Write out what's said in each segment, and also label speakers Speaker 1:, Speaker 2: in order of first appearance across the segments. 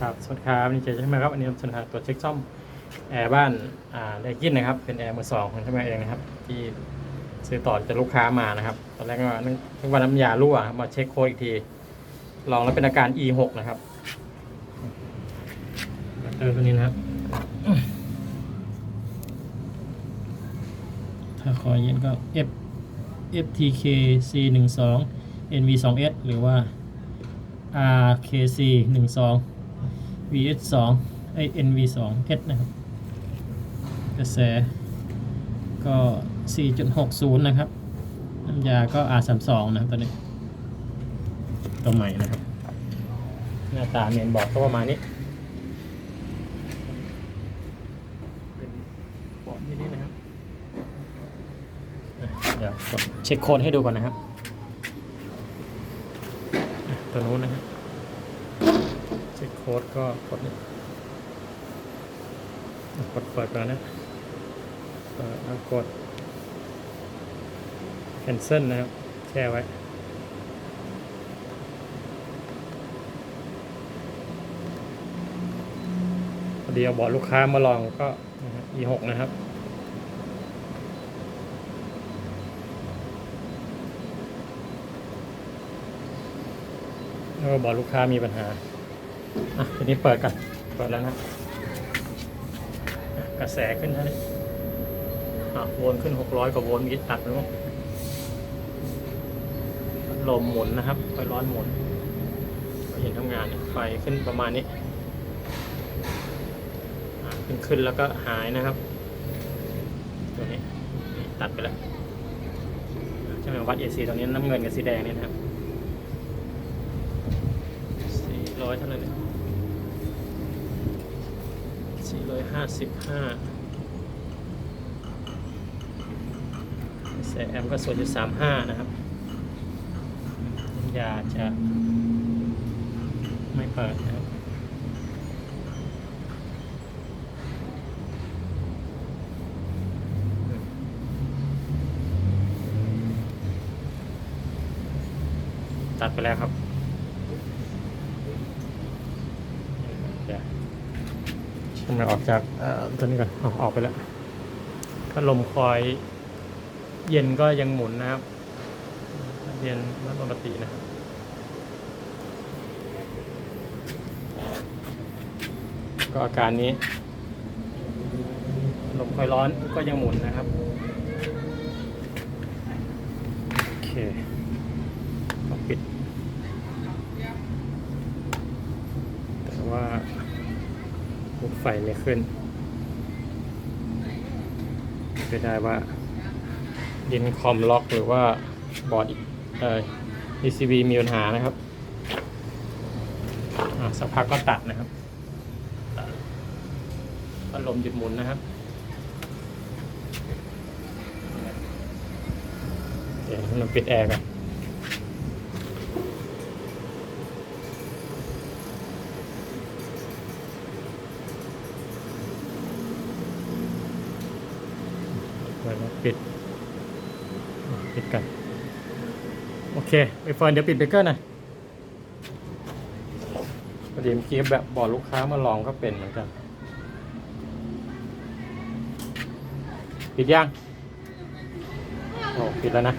Speaker 1: ครับสวัสดีครับนี่เจใช่ไหมครับอันนี้สนหาตัวจเช็คซ่อมแอร์บ้านอ่าไดกินนะครับ เป็นแอร์มือสองของช่ไหมเองนะครับ ที่ซื้อต่อจากลูกค้ามานะครับ ตอนแรกก็นึกว่าน้ำยารั่วมาเช็คโค้ดอีกที ลองแล้วเป็นอาการ E6 นะครับบัตเตอร์ตัวนี้นะครับถ้าคอยเย็นก็ F FTK C 1 2 NV 2 S หรือว่า RKC 1 2 VS 2ไอ NV 2 S นะครับ กระแสก็ 4.60 นะครับ น้ำยาก็ R32 นะครับตัวนี้ ตัวใหม่นะครับ หน้าตาเมนบอร์ดก็ประมาณนี้เป็นบอร์ดนี่นะครับอะเดี๋ยวเช็คโค้ดให้ดูก่อนนะครับ ตัวนู้นนะครับเช็คโค้ดก็กดนี่กดเปิดก่อนนะเปิดแล้วกด cancel นะครับ แช่ไว้ พอดีเอาบอร์ดลูกค้ามาลองก็ E6 นะครับ แล้วก็บอร์ดลูกค้ามีปัญหา อะ ทีนี้เปิดกัน เปิดแล้วนะ กระแสขึ้นเท่านี้อะวลต์ขึ้น 600 กว่าโวลต์มีตัดแล้วพัดลมหมุนนะครับไฟร้อนหมุนเห็นทำงานเนี่ยไฟขึ้นประมาณนี้ขึ้นขึ้นแล้วก็หายนะครับ ตัวนี้ตัดไปแล้วใช่ไหมวัด AC ตรงนี้น้ำเงินกับสีแดงนี่นะครับสี่ ร้อยเท่าไหร่เนี่ยสี่ร้อยห้าสิบห้าแสแอมก็ส่วนจุดสามห้านะครับน้ำยาจะไม่เปิดนะครับตัดไปแล้วครับ เดี๋ยวช่างมันออกจากตัวนี้ก่อนออกไปแล้วพัดลมคอย เย็นก็ยังหมุนนะครับ เย็นแล้วปกตินะครับก็อาการนี้ ลมคอยร้อนก็ยังหมุนนะครับ โอเคปิด แต่ว่าลูกไฟไม่ขึ้นจะได้ว่าดินคอมล็อกหรือว่าบอร์ดอีกเอ่อ ECB มีปัญหานะครับสักพักก็ตัดนะครับตัดพัดลมหยุดหมุนนะครับเดี๋ยวเราปิดแอร์กัน เปิดแล้วปิดอะปิดกัน โอ เคไปเฟิร์นเดี๋ยวปิดเบรกเกอร์หน่อยพอดีเมื่อกี้แบบบอกลูกค้ามาลองก็เป็นเหมือนกัน ปิดยังโอ้ปิดแล้วนะ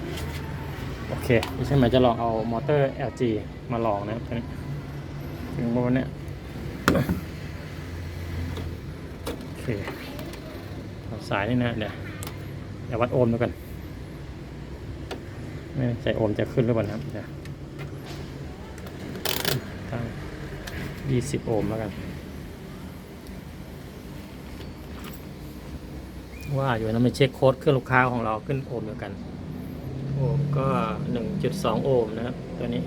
Speaker 1: โอเคนี่ใช่ไหมจะลองเอามอเตอร์ LG มาลองนะครับนี้ถึงโมนเนี้ยโอเคเอาสายนี่นะ เดี๋ยวเดี๋ยววัดโอห์มดูกัน ไม่ใจโอห์มจะขึ้นหรือเปล่านะครับตั้งยี่สิบโอห์มแล้วกัน ว่าอยู่นะมาเช็คโค้ดเครื่องลูกค้าของเราขึ้นโอห์มเดียวกัน โอห์มก็หนึ่งจุดสองโอห์มนะครับ ตัวนี้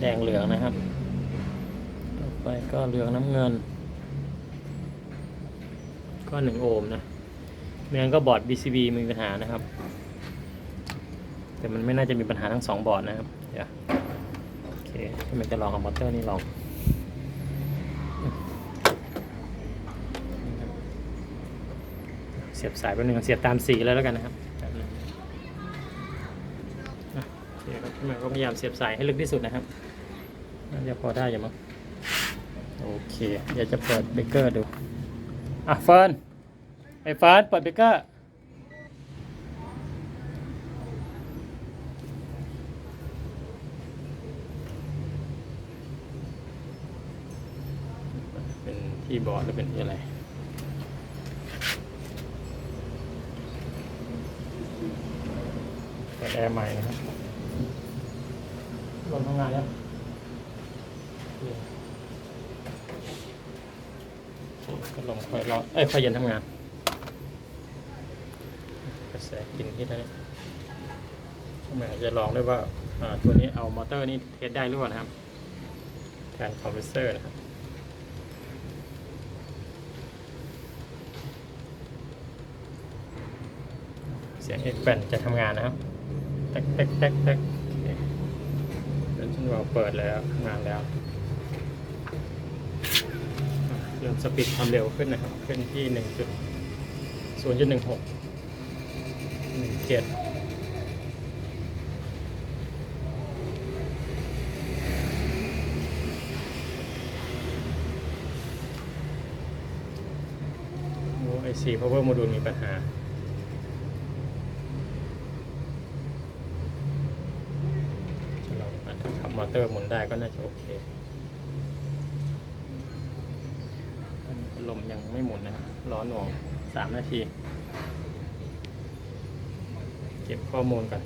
Speaker 1: แดงเหลืองนะครับ ต่อไปก็เหลืองน้ำเงิน ก็หนึ่งโอห์มนะไม่งั้นก็บอร์ด BCB มีปัญหานะครับ แต่มันไม่น่าจะมีปัญหาทั้งสองบอร์ดนะครับเดี๋ยวโอเคที่มันจะลองกับมอเตอร์นี่ลองเสียบสายไปหนึ่งเสียบตามสีเลยแล้วกันนะครับแบบนี้อะโอเครับที่มันก็พยายามเสียบสายให้ลึกที่สุดนะครับน่าจะพอได้อยู่มั้งโอเคเดี๋ยวจะเปิดเบเกอร์ดู อะเฟิร์นไอ้เฟิร์นเปิดเบเกอร์ เป็นที่บอร์ดหรือเป็นที่อะไรเปิดแอร์ใหม่นะครับลงทำงานแล้วก็ลงค่อยร้อนเอ้ยค่อยเย็นทำงาน กระแสกินที่ได้ทำไมอาจจะลองด้วยว่าอ่าตัวนี้เอามอเตอร์นี่เทสได้หรือเปล่านะครับแทนคอมเพรสเซอร์นะครับ เสียงเอกแปนจะทำงานนะครับแท็กแท็กแท็กแท็กโอเคแล้นบอกเปิดแล้วทำงานแล้วเริ่มสปีดความเร็วขึ้นนะครับ ขึ้นที่หนึ่งจุดศูนย์จุดหนึ่งหกหนึ่งเจ็ดโอ้ไอซี power module มีปัญหาเราอาจจะทำ มอเตอร์หมุนได้ก็น่าจะโอเคลมยังไม่หมุนนะร้อนหน่วงสามนาที เก็บข้อมูลก่อน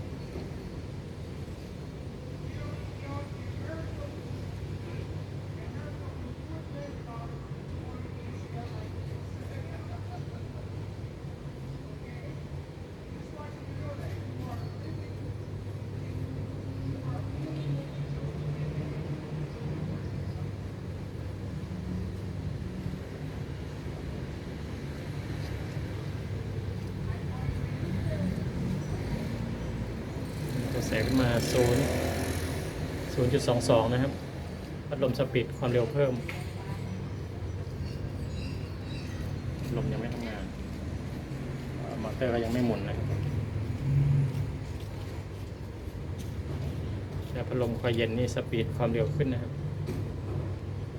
Speaker 1: จะ แสขึ้นมาศูนย์ศูนะครับ พัดลมสปีดความเร็วเพิ่ม ลมยังไม่ทำงานมอเตอร์ก็ยังไม่หมุนนะครับแล้วพัดลมคอยเย็นนี่สปีดความเร็วขึ้นนะครับ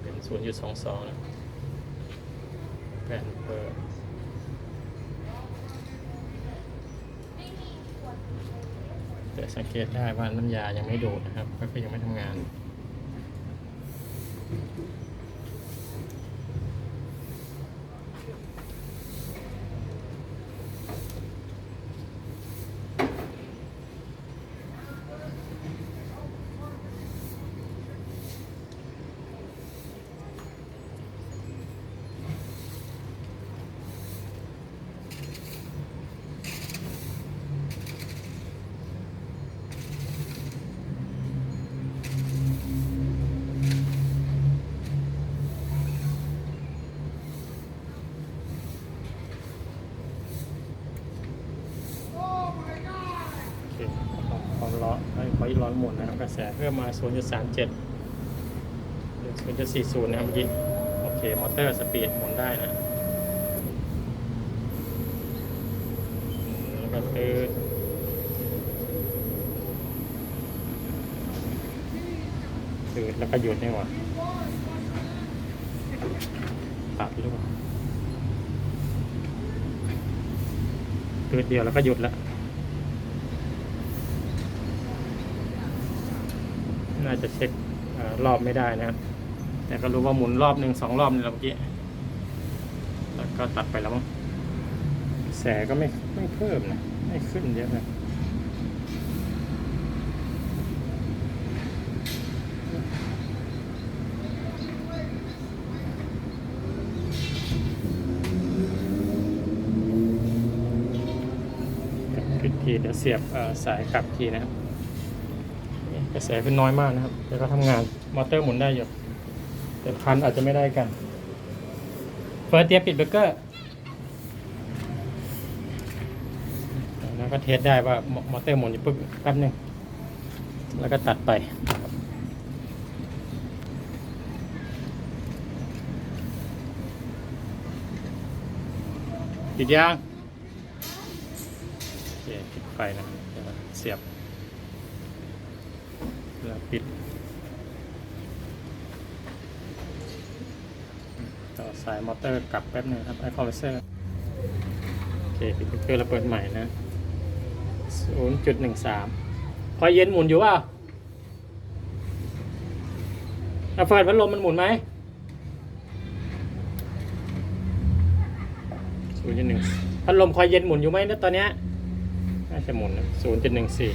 Speaker 1: เป็น 0.22 นะแผ่นเปิด จะสังเกตได้ว่าน้ำยายังไม่ดูดนะครับ ก็คือยังไม่ทำงาน เคความร้อนให้ความร้อนหมุนนะครับกระแสเพิ่มมา 0.37 0.40 นะครับเมื่อกี้โอเคมอเตอร์สปีดหมุนได้นะแล้วก็คือคือแล้วก็หยุดนี่หว่าปรับหรือเปล่าคือเดียวแล้วก็หยุดแล้ว น่าจะเช็ครอบไม่ได้นะครับ แต่ก็รู้ว่าหมุนรอบหนึ่งสองรอบนี่แหละเมื่อกี้ แล้วก็ตัดไปแล้วมั้งแสก็ไม่ไม่เพิ่มนะ ไม่ขึ้นเยอะนะทีเดี๋ยวเสียบสายกลับทีนะครับ กระแสเป็นน้อยมากนะครับ แต่ก็ทำงานมอเตอร์หมุนได้อยู่แต่พันอาจจะไม่ได้กันเฟิร์สเตียปิดเบรกเกอร์แล้วก็เทสได้ว่ามอเตอร์หมุนอยู่ปุ๊บแป๊บหนึงแล้วก็ตัดไปปิดยางโอเคปิดไฟนะเดี๋ยว เสียบแล้วปิด ต่อสายมอเตอร์กลับแป๊บหนึงครับไอคอมเพรสเซอร์โอเคปิดสปีกเกอร์แล้วเปิดใหม่นะ 0.13คอยเย็นหมุนอยู่ว่าเอาเฟิร์นพัดลมมันหมุนไหมศูนย์จุดหนึ่งพัดลมคอยเย็นหมุนอยู่ไหมนะตอนเนี้ยน่าจะหมุนศูนย์จุดหนึ่งสี่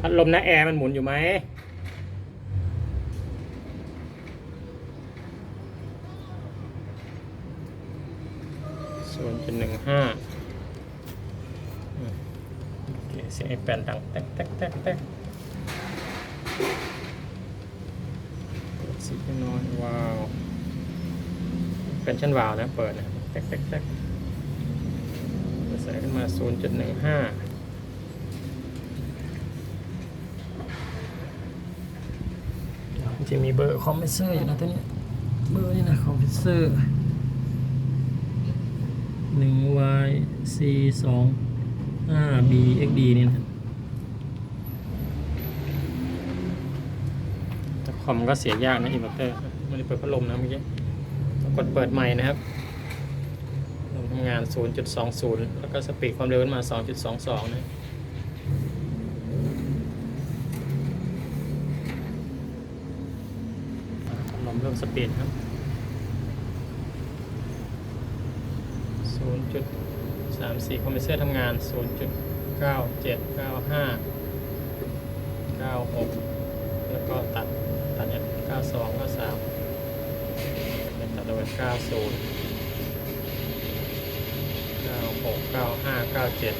Speaker 1: พัดลมนะแอร์มันหมุนอยู่ไหมศูนย์จุดหนึ่งห้าโอเคเสียงไอแปนดังแตกแตกแตกแตกเปิดสีให้น้อย ว้าว เป็นชั้นวาวนะ เปิดนะแตกแตกแตกใส่ขึ้นมา 0.15 มัน จะมีเบอร์คอมเพรสเซอร์อยู่นะตัวนี้ เบอร์นี่นะคอมเพรสเซอร์1 y c 2 5 b x d นี่นะครับแต่คอมก็เสียยากนะอินเวอร์เตอร์ม่ได้เปิดพัดลมนะเมื่อกี้ต้องกดเปิดใหม่นะครับลงทำงาน 0.20 แล้วก็สปีดความเร็วขึ้นมา 2.22 นะ พัดลมเริ่มสปีดครับ0.34คอมเพรสเซอร์ทำงาน0.97 95 96แล้วก็ตัดตัดเนี่ย92 93เป็นตัดเอาไว้90 96 95 97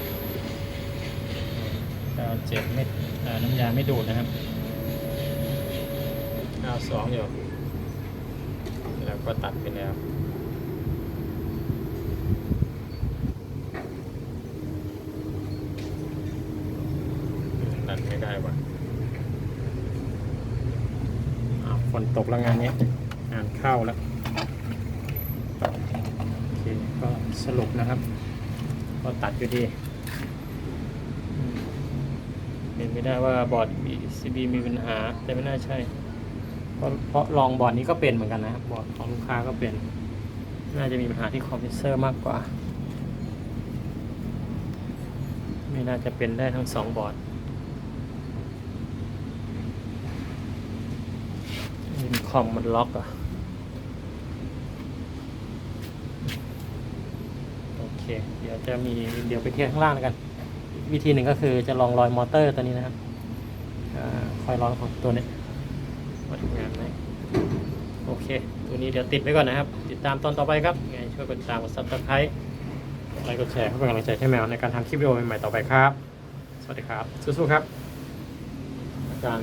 Speaker 1: 97ไม่อ่าน้ำยาไม่ดูดนะครับ92อยู่แล้ว ก็ตัดไปแล้วดันไม่ได้ว่ะอ้าฝนตกแล้วงานนี้งานเข้าแล้วโอเคก็สรุปนะครับ ก็ตัดอยู่ดีเป็นไม่ได้ว่าบอร์ด PCB มีปัญหาแต่ไม่น่าใช่ เพราะเพราะลองบอร์ดนี้ก็เป็นเหมือนกันนะครับบอร์ดของลูกค้าก็เป็น น่าจะมีปัญหาที่คอมพิวเซอร์มากกว่า ไม่น่าจะเป็นได้ทั้งสองบอร์ดลินคอมมันล็อกอะโอเค เดี๋ยวจะมีเดี๋ยวไปเทียบข้างล่างกัน วิธีหนึ่งก็คือจะลองรอยมอเตอร์ตัวนี้นะครับคอยลองของตัวนี้ ว่างานไหมโอเค ตัวนี้เดี๋ยวติดไว้ก่อนนะครับ ติดตามตอนต่อไปครับยังไงช่วยกดติดตามกดซับสไครต์ไลค์กดแชร์เพื่อเป็นกำลังใจให้แมวในการทำคลิปวิดีโอใหม่ๆต่อไปครับ สวัสดีครับ สู้ๆครับ อาการ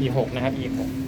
Speaker 1: E6 นะครับ E6